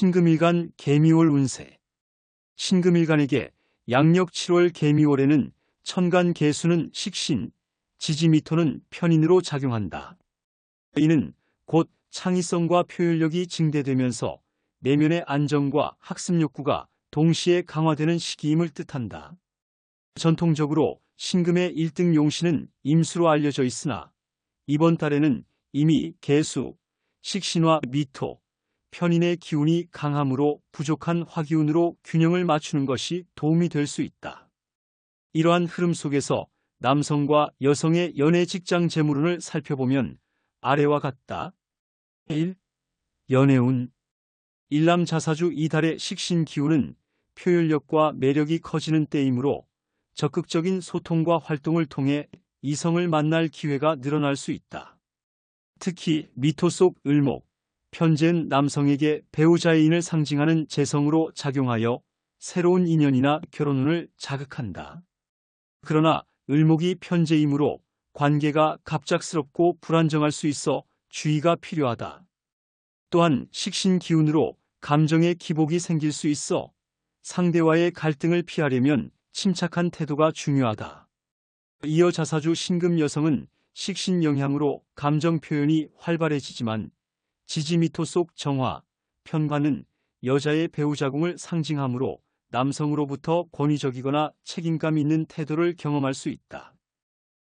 신금일간 개미월 운세 신금일간에게 양력 7월 개미월에는 천간 개수는 식신, 지지미토는 편인으로 작용한다. 이는 곧 창의성과 표현력이 증대되면서 내면의 안정과 학습 욕구가 동시에 강화되는 시기임을 뜻한다. 전통적으로 신금의 1등 용신은 임수로 알려져 있으나 이번 달에는 이미 개수, 식신화 미토, 편인의 기운이 강함으로 부족한 화기운으로 균형을 맞추는 것이 도움이 될 수 있다. 이러한 흐름 속에서 남성과 여성의 연애 직장 재물운을 살펴보면 아래와 같다. 1. 연애운 일남 자사주 이달의 식신 기운은 표현력과 매력이 커지는 때이므로 적극적인 소통과 활동을 통해 이성을 만날 기회가 늘어날 수 있다. 특히 미토 속 을목, 편제는 남성에게 배우자의 인을 상징하는 재성으로 작용하여 새로운 인연이나 결혼운을 자극한다. 그러나 을목이 편제이므로 관계가 갑작스럽고 불안정할 수 있어 주의가 필요하다. 또한 식신 기운으로 감정의 기복이 생길 수 있어 상대와의 갈등을 피하려면 침착한 태도가 중요하다. 이어 자사주 신금 여성은 식신 영향으로 감정 표현이 활발해지지만 지지미토 속 정화, 편관은 여자의 배우자궁을 상징하므로 남성으로부터 권위적이거나 책임감 있는 태도를 경험할 수 있다.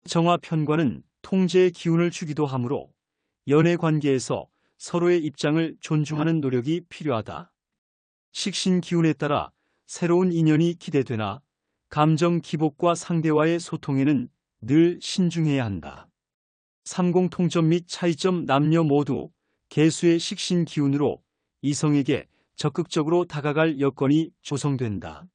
정화 편관은 통제의 기운을 주기도 하므로 연애 관계에서 서로의 입장을 존중하는 노력이 필요하다. 식신 기운에 따라 새로운 인연이 기대되나 감정 기복과 상대와의 소통에는 늘 신중해야 한다. 30 통점 및 차이점 남녀 모두 개수의 식신 기운으로 이성에게 적극적으로 다가갈 여건이 조성된다.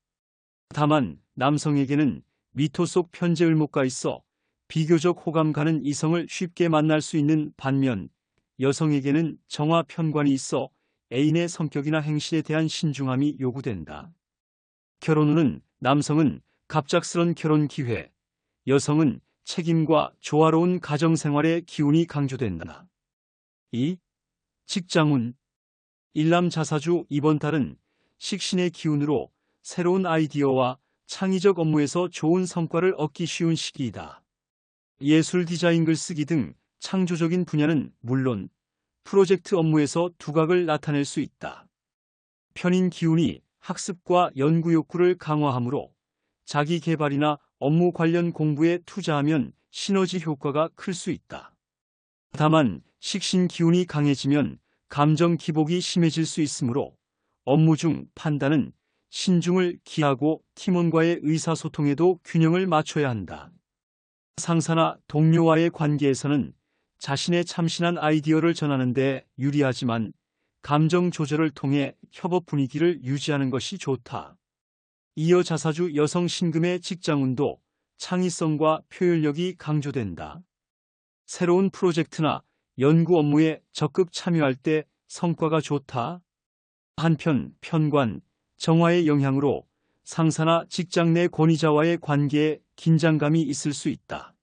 다만 남성에게는 미토 속 편제 을목가 있어 비교적 호감 가는 이성을 쉽게 만날 수 있는 반면 여성에게는 정화 편관이 있어 애인의 성격이나 행실에 대한 신중함이 요구된다. 결혼 후는 남성은 갑작스런 결혼 기회, 여성은 책임과 조화로운 가정생활의 기운이 강조된다. 2. 직장운 일남 자사주 이번 달은 식신의 기운으로 새로운 아이디어와 창의적 업무에서 좋은 성과를 얻기 쉬운 시기이다. 예술 디자인 글쓰기 등 창조적인 분야는 물론 프로젝트 업무에서 두각을 나타낼 수 있다. 편인 기운이 학습과 연구 욕구를 강화하므로 자기 개발이나 업무 관련 공부에 투자하면 시너지 효과가 클 수 있다. 다만 식신 기운이 강해지면 감정 기복이 심해질 수 있으므로 업무 중 판단은 신중을 기하고 팀원과의 의사소통에도 균형을 맞춰야 한다. 상사나 동료와의 관계에서는 자신의 참신한 아이디어를 전하는 데 유리하지만 감정 조절을 통해 협업 분위기를 유지하는 것이 좋다. 이어 자사주 여성 신금의 직장운도 창의성과 표현력이 강조된다. 새로운 프로젝트나 연구 업무에 적극 참여할 때 성과가 좋다. 한편 편관, 정화의 영향으로 상사나 직장 내 권위자와의 관계에 긴장감이 있을 수 있다.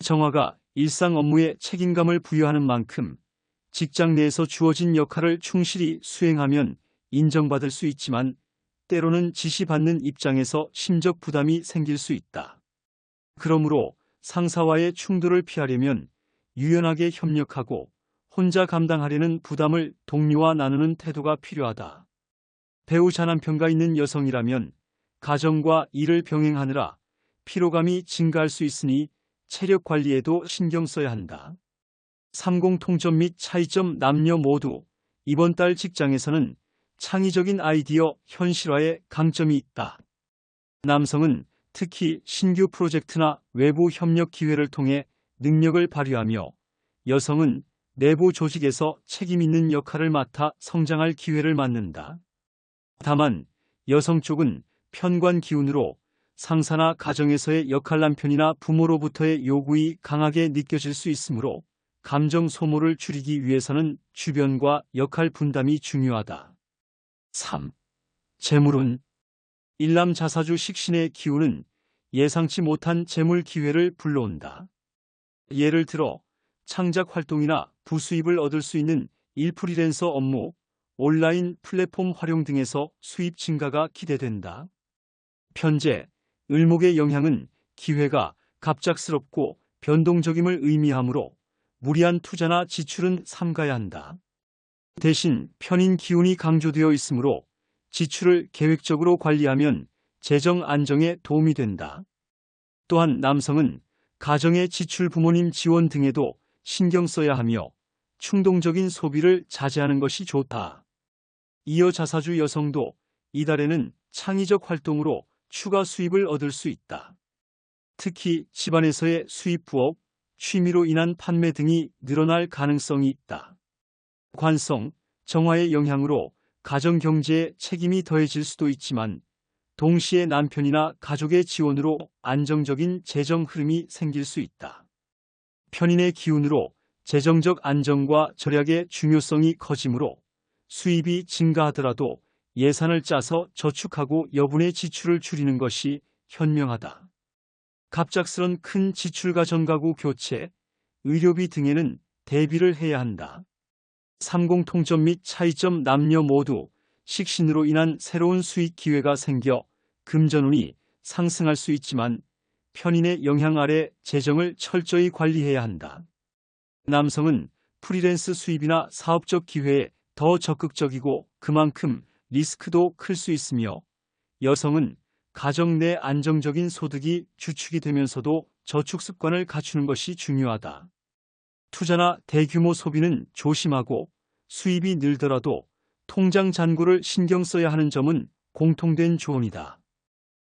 정화가 일상 업무에 책임감을 부여하는 만큼 직장 내에서 주어진 역할을 충실히 수행하면 인정받을 수 있지만 때로는 지시받는 입장에서 심적 부담이 생길 수 있다. 그러므로 상사와의 충돌을 피하려면 유연하게 협력하고 혼자 감당하려는 부담을 동료와 나누는 태도가 필요하다. 배우자 남편가 있는 여성이라면 가정과 일을 병행하느라 피로감이 증가할 수 있으니 체력 관리에도 신경 써야 한다. 30 통점 및 차이점 남녀 모두 이번 달 직장에서는 창의적인 아이디어 현실화에 강점이 있다. 남성은 특히 신규 프로젝트나 외부 협력 기회를 통해 능력을 발휘하며 여성은 내부 조직에서 책임 있는 역할을 맡아 성장할 기회를 맞는다. 다만 여성 쪽은 편관 기운으로 상사나 가정에서의 역할 남편이나 부모로부터의 요구이 강하게 느껴질 수 있으므로 감정 소모를 줄이기 위해서는 주변과 역할 분담이 중요하다. 3. 재물운 일남 자사주 식신의 기운은 예상치 못한 재물 기회를 불러온다. 예를 들어 창작 활동이나 부수입을 얻을 수 있는 일프리랜서 업무, 온라인 플랫폼 활용 등에서 수입 증가가 기대된다. 편제, 을목의 영향은 기회가 갑작스럽고 변동적임을 의미하므로 무리한 투자나 지출은 삼가야 한다. 대신 편인 기운이 강조되어 있으므로 지출을 계획적으로 관리하면 재정 안정에 도움이 된다. 또한 남성은 가정의 지출 부모님 지원 등에도 신경 써야 하며 충동적인 소비를 자제하는 것이 좋다. 이어 자사주 여성도 이달에는 창의적 활동으로 추가 수입을 얻을 수 있다. 특히 집안에서의 수입 부업, 취미로 인한 판매 등이 늘어날 가능성이 있다. 관성, 정화의 영향으로 가정 경제에 책임이 더해질 수도 있지만 동시에 남편이나 가족의 지원으로 안정적인 재정 흐름이 생길 수 있다. 편인의 기운으로 재정적 안정과 절약의 중요성이 커지므로 수입이 증가하더라도 예산을 짜서 저축하고 여분의 지출을 줄이는 것이 현명하다. 갑작스런 큰 지출과 전가구 교체, 의료비 등에는 대비를 해야 한다. 30 통점 및 차이점 남녀 모두 식신으로 인한 새로운 수익 기회가 생겨 금전운이 상승할 수 있지만 편인의 영향 아래 재정을 철저히 관리해야 한다. 남성은 프리랜스 수입이나 사업적 기회에 더 적극적이고 그만큼 리스크도 클 수 있으며 여성은 가정 내 안정적인 소득이 주축이 되면서도 저축 습관을 갖추는 것이 중요하다. 투자나 대규모 소비는 조심하고 수입이 늘더라도 통장 잔고를 신경 써야 하는 점은 공통된 조언이다.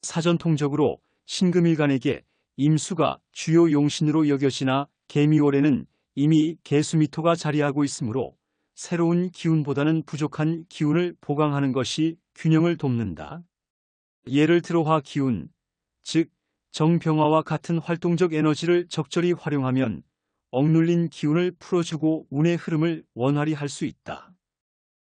사전 통적으로 신금일간에게 임수가 주요 용신으로 여겨지나 개미월에는 이미 개수미토가 자리하고 있으므로 새로운 기운보다는 부족한 기운을 보강하는 것이 균형을 돕는다. 예를 들어 화 기운, 즉 정병화와 같은 활동적 에너지를 적절히 활용하면 억눌린 기운을 풀어주고 운의 흐름을 원활히 할 수 있다.